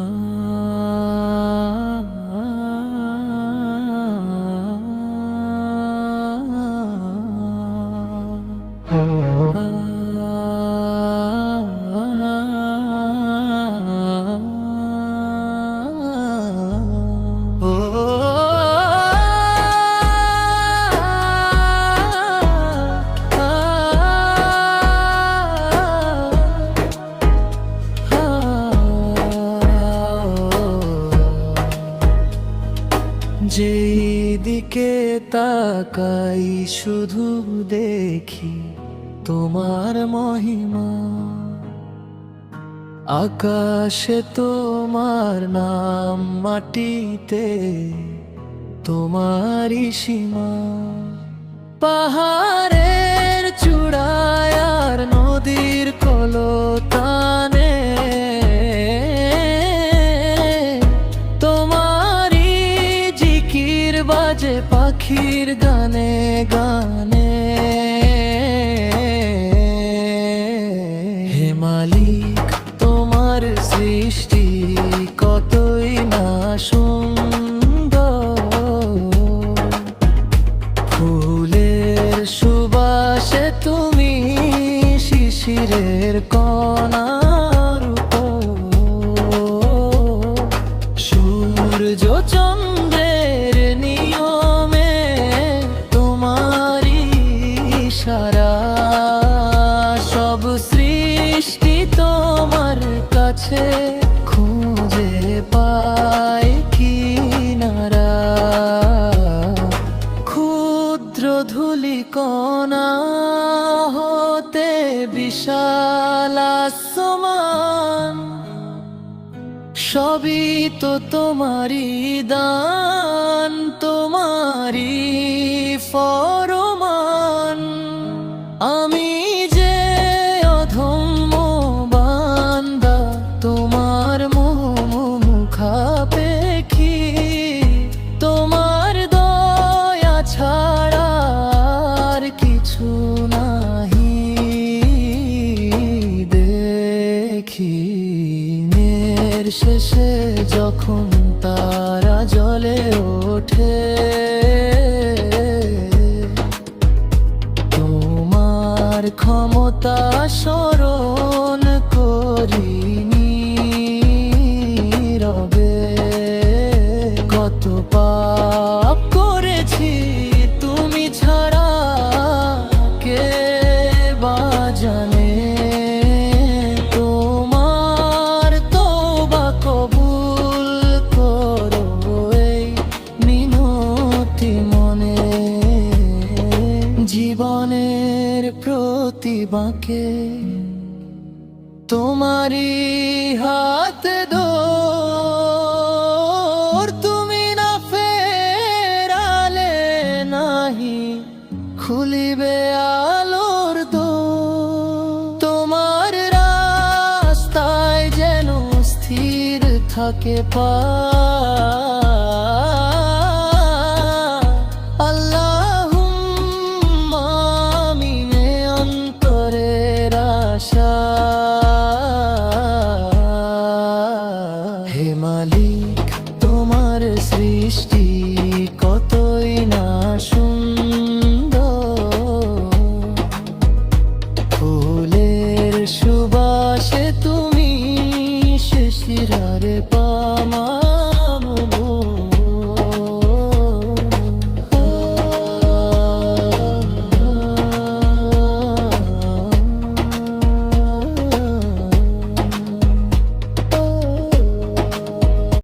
Oh. যেদিকে তাকাই শুধু দেখি তোমার মহিমা। আকাশে তোমার নাম মাটিতে তোমারই সীমা। পাহাড়ের বাজে পাখির গানে গানে। হে মালিক, তোমার সৃষ্টি কতই না সুন্দর। ফুলের সুবাসে তুমি শিশিরের কণার পায় কিনারা ক্ষুদ্র ধুলিকণা হতে সবই তো দান তোমারই ফরমান শেষে যখন তারা জলে ওঠে তোমার ক্ষমতা স্মরণ করিনি রবে। কত পাপ করেছি বাঁকে, তোমারই হাত দোর। তুমি না ফেরালে নাহি, খুলিবে আলোর দো তোমার রাস্তায় যেন স্থির থাকে পা হে মালিক তোমার সৃষ্টি কতই না সুন্দর।